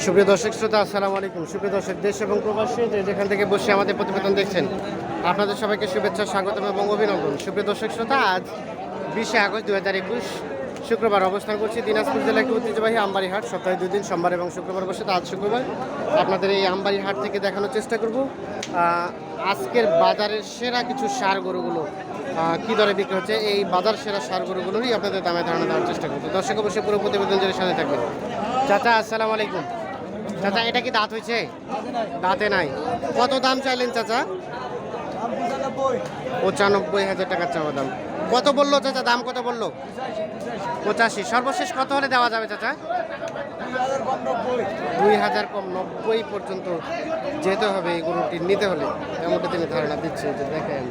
সুপ্রিয় দর্শক শ্রোতা, আসসালামু আলাইকুম। সুপ্রিয় দর্শক, দেশ এবং প্রবাসী যে যেখান থেকে বসে আমাদের প্রতিবেদন দেখছেন, আপনাদের সবাইকে শুভেচ্ছা, স্বাগতম এবং অভিনন্দন। সুপ্রিয় দর্শক শ্রোতা, আজ বিশে আগস্ট দু হাজার একুশ শুক্রবার অবস্থান করছি দিনাজপুর জেলার একটি ঐতিহ্যবাহী আমবাড়ি হাট সপ্তাহে দুই দিন, সোমবার এবং শুক্রবার বসে আজ শুক্রবার। আপনাদের এই আমবাড়ি হাট থেকে দেখানোর চেষ্টা করব। আজকের বাজারের সেরা কিছু সার গরুগুলো কী দরে বিক্রি হচ্ছে? এই বাজার সেরা সার গরুগুলোরই আপনাদের দামে ধারণা দেওয়ার চেষ্টা করব। দর্শক অবশ্যই পুরো প্রতিবেদন জেনে সাথে থাকবেন। চাচা, আসসালামু আলাইকুম। চাচা, এটা কি দাঁত হয়েছে? দাঁতে নাই। কত দাম চাইলেন চাচা? পঁচানব্বই হাজার টাকার চাওয়া দাম। কত বলল চাচা? দাম কত বলল? পঁচাশি। সর্বশেষ কত হলে দেওয়া যাবে চাচা? দুই হাজার কম নব্বই পর্যন্ত যেতে হবে এই গরুটি নিতে হলে। এমনটা তিনি ধারণা দিচ্ছে যে দেখেন,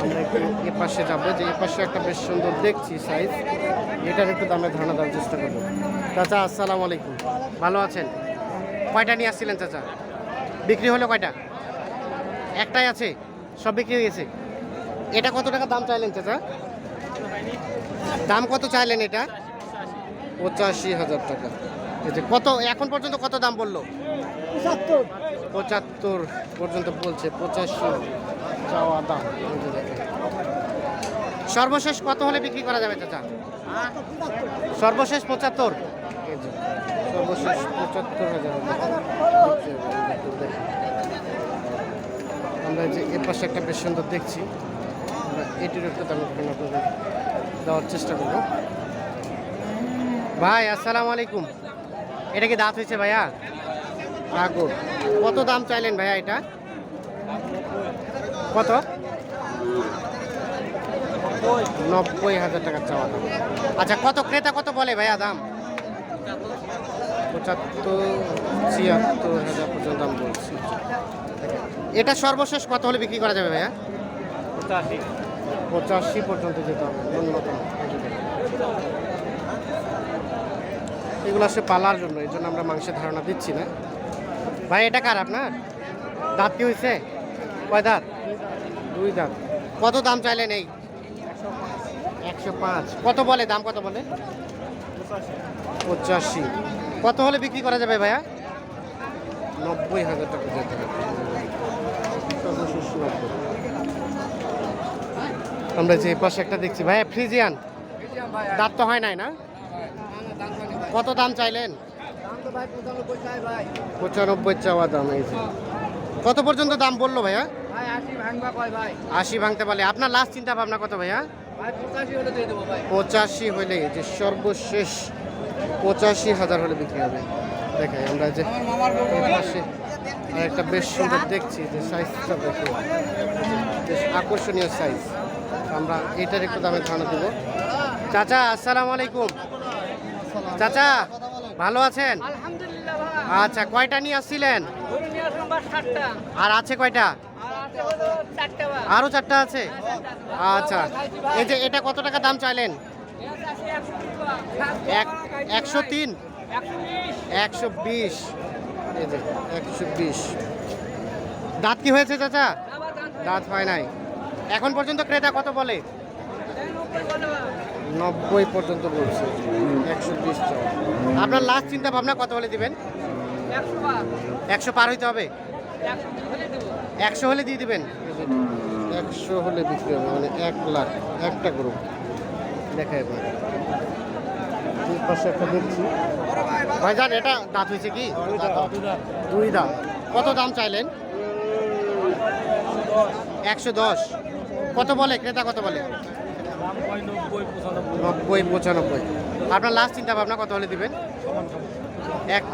আমরা একটু এ পাশে যাব যে এ পাশে একটা বেশ সুন্দর দেখছি সাইজ এটার একটু দামে ধারণা দেওয়ার চেষ্টা করব। চাচা, আসসালামু আলাইকুম। ভালো আছেন? কয়টা নিয়ে আসছিলেন চাচা? বিক্রি হলো কয়টা? একটাই আছে সব বিক্রি হয়ে গেছে। এটা কত টাকা দাম চাইলেন চাচা? দাম কত চাইলেন এটা? পঁচাশি হাজার টাকা। কত এখন পর্যন্ত কত দাম বলল? পঁচাত্তর। পর্যন্ত বলছে পঁচাশি চাওয়া দাম। সর্বশেষ কত হলে বিক্রি করা যাবে চাচা? সর্বশেষ পঁচাত্তর? পঁচাত্তর হাজার। আমরা যে এর পাশে একটা বেশ সুন্দর দেখছি। আমরা এটির একটু দাম আপনাদের দেওয়ার চেষ্টা করব। ভাই, আসসালামু আলাইকুম। এটা কি দাঁত হয়েছে ভাইয়া? ঠাকুর কত দাম চাইলেন ভাইয়া এটা? কত? নব্বই হাজার টাকা চাওয়া দাম। আচ্ছা কত ক্রেতা কত বলে ভাইয়া দাম? পঁচাত্তর ছিয়াত্তর হাজার পর্যন্ত দাম বলছি। এটা সর্বশেষ কত হলে বিক্রি করা যাবে ভাইয়া? পঁচাশি। পর্যন্ত যেতে হবে ন্যূনতম। এগুলো আসলে পালার জন্য এই জন্য আমরা মাংসের ধারণা দিচ্ছি না। ভাই এটা কার আপনার? দাঁত কি হয়েছে কয় দাঁত? দুই দাঁত। কত দাম চাইলেন এই? একশো পাঁচ। কত বলে? দাম কত বলে? পঁচাশি। কত হলে বিক্রি করা যাবে ভাইয়া? নব্বই হাজার টাকা যেতে। আমরা যে পাশে একটা দেখছি। ভাইয়া ফ্রিজিয়ান দাঁত তো হয় নাই না? কত দাম চাইলেন? পঁচানব্বই চাওয়া দাম এই কত পর্যন্ত দাম বলল ভাইয়া? আশি ভাঙতে পারলে। আপনার লাস্ট চিন্তা ভাবনা কত ভাইয়া? পঁচাশি হলে যে সর্বশেষ পঁচাশি হাজার হলে বিক্রি হবে। দেখাই আমরা যে পাশে একটা বেশ সুন্দর দেখছি যে সাইজটা দেখে। বেশ আকর্ষণীয় সাইজ আমরা এটার একটু দামে ধারণা দেবো। চাচা আসসালামু আলাইকুম। চাচা ভালো আছেন? আচ্ছা কয়টা নিয়ে আসছিলেন? আর আছে কয়টা? আরও চারটা আছে? আচ্ছা এই যে এটা কত টাকা দাম চাইলেন? একশো তিন? একশো বিশ। একশো বিশ। দাঁত কি হয়েছে চাচা? দাঁত হয় নাই। এখন পর্যন্ত ক্রেতা কত বলে? নব্বই পর্যন্ত বলছে। একশো বিশ আপনার লাস্ট চিন্তা ভাবনা কত বলে দিবেন? একশো পার হইতে হবে? একশো হলে দিয়ে দিবেন? একশো হলে বিক্রি হবে মানে এক লাখ, একটা গ্রুপ দেখাই পাশে একটা দেখছি। ভাইজান এটা দাঁত হয়েছে কি? দুই দাম কত দাম চাইলেন? একশো দশ। কত বলে? ক্রেতা কত বলে? নব্বই পঁচানব্বই। আপনার লাস্ট চিন্তা ভাবনা কত হলে দিবেন? এক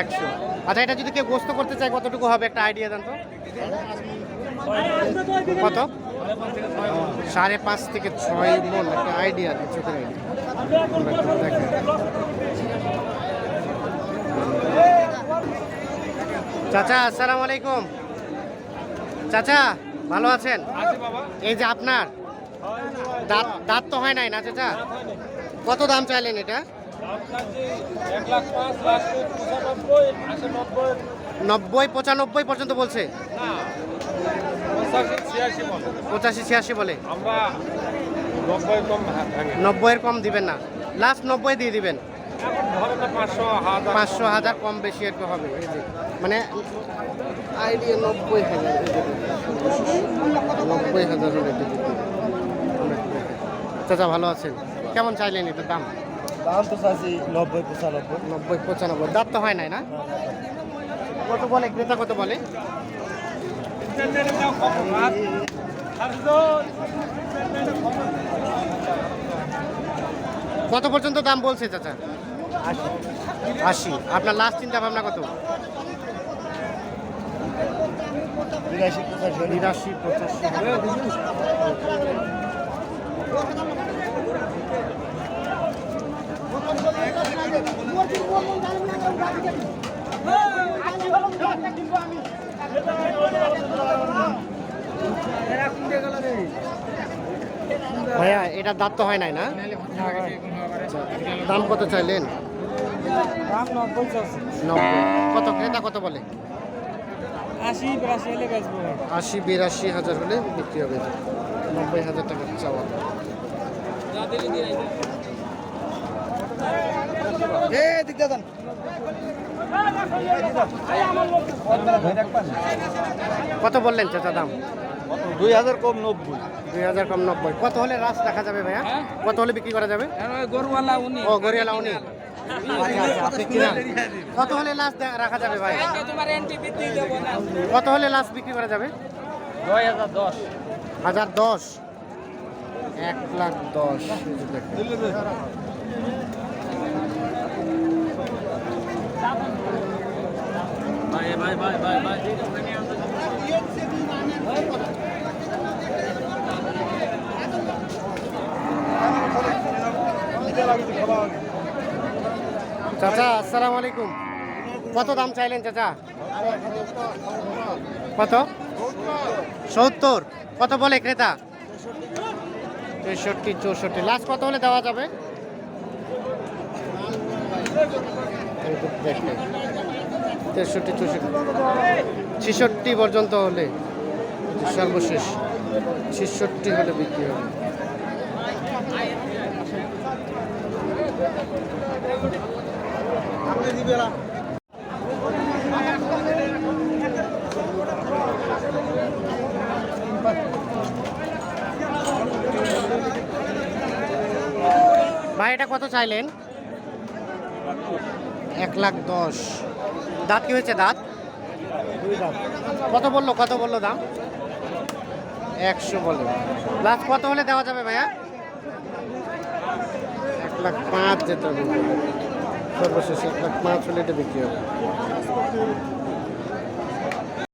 একশো। আচ্ছা এটা যদি কেউ গোস্ত করতে চায় কতটুকু হবে? একটা আইডিয়া দেন তো। কত? সাড়ে পাঁচ থেকে ছয় মন একটা আইডিয়া চোখের আইডিয়া চাচা আসসালামু আলাইকুম। চাচা ভালো আছেন? এই যে আপনার দাঁত দাঁত তো হয় নাই না চাচা? কত দাম চাইলেন এটা? নব্বই। পঁচানব্বই পর্যন্ত বলছে? পঁচাশি ছিয়াশি বলে। নব্বই কম নব্বইয়ের কম দিবেন না। লাস্ট নব্বই দিয়ে দিবেন। পাঁচশো হাজার। কম বেশি একটু হবে মানে আইডিয়া নব্বই হাজার। নব্বই হাজার। চাচা ভালো আছেন? কেমন চাইলেন এটার দাম? দাম তো চাইছি নব্বই পঁচানব্বই। নব্বই পঁচানব্বই। দাঁত তো হয় নাই না? কত বলে? ক্রেতা কত বলে? কত পর্যন্ত দাম বলছে চাচা? আশি। আপনার লাস্ট চিন্তা ভাবনা কত? বিরাশি পঁচাশি ভাইয়া এটা দাঁত তো হয় নাই না? দাম কত চাইলেন? কত ক্রেতা কত বলে? আশি, বিরাশি হাজার হলে বিক্রি হবে। নব্বই হাজার টাকা চাওয়া। এ দিক দাদান কত বললেন চাচা দাম? দুই হাজার কম নব্বই। দুই হাজার কম নব্বই। কত হলে রাস রাখা যাবে ভাইয়া? কত হলে বিক্রি করা যাবে? গরুওয়ালা উনি। ও উনি। কত হলে লাস্ট রাখা যাবে ভাই? তোমার এন্টি বৃদ্ধি দেবো না। কত হলে লাস্ট বিক্রি করা যাবে? হাজার দশ। এক লাখ দশ এই যে দেখেন। ভাই ভাই ভাই ভাই ভাই চাচা, আসসালামু আলাইকুম। কত দাম চাইলেন চাচা? কত? সত্তর। কত বলে ক্রেতা? তেষট্টি, চৌষট্টি। লাস্ট কত হলে দেওয়া যাবে। তেষট্টি, চৌষট্টি। ছেষট্টি পর্যন্ত হলে সর্বশেষ ছেষট্টি হলে বিক্রি হবে। ভাই, এটা কত চাইলেন? এক লাখ দশ। দাঁত কি হয়েছে, দাঁত? কত বলল কত বলল দাম? একশো বলল। লাস্ট কত হলে দেওয়া যাবে ভাইয়া? এক লাখ পাঁচ যেতে হবে। সর্বশেষ এক লাখ পাঁচ হলে এটা বিক্রি হবে।